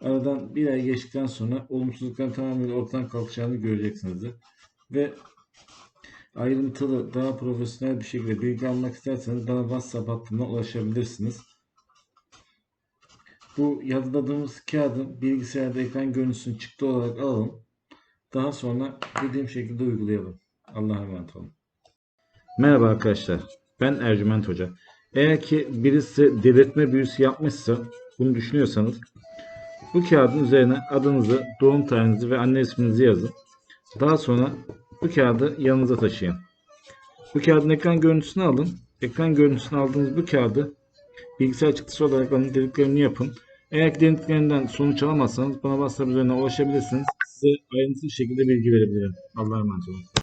Aradan bir ay geçtikten sonra olumsuzlukların tamamıyla ortadan kalkacağını göreceksinizdir. Ve ayrıntılı, daha profesyonel bir şekilde bilgi almak isterseniz bana WhatsApp hattından ulaşabilirsiniz. Bu yazıladığımız kağıdın bilgisayarda ekran görüntüsünü çıktı olarak alalım. Daha sonra dediğim şekilde uygulayalım. Allah'a emanet olun. Merhaba arkadaşlar. Ben Ercüment Hoca. Eğer ki birisi delirtme büyüsü yapmışsa bunu düşünüyorsanız bu kağıdın üzerine adınızı, doğum tarihinizi ve anne isminizi yazın. Daha sonra bu kağıdı yanınıza taşıyın. Bu kağıdın ekran görüntüsünü alın. Ekran görüntüsünü aldığınız bu kağıdı bilgisayar çıktısı olarak alın. Dediklerini yapın. Eğer dediklerinden sonuç alamazsanız bana WhatsApp üzerinden ulaşabilirsiniz. Size ayrıntılı şekilde bilgi verebilirim. Allah'a emanet olun.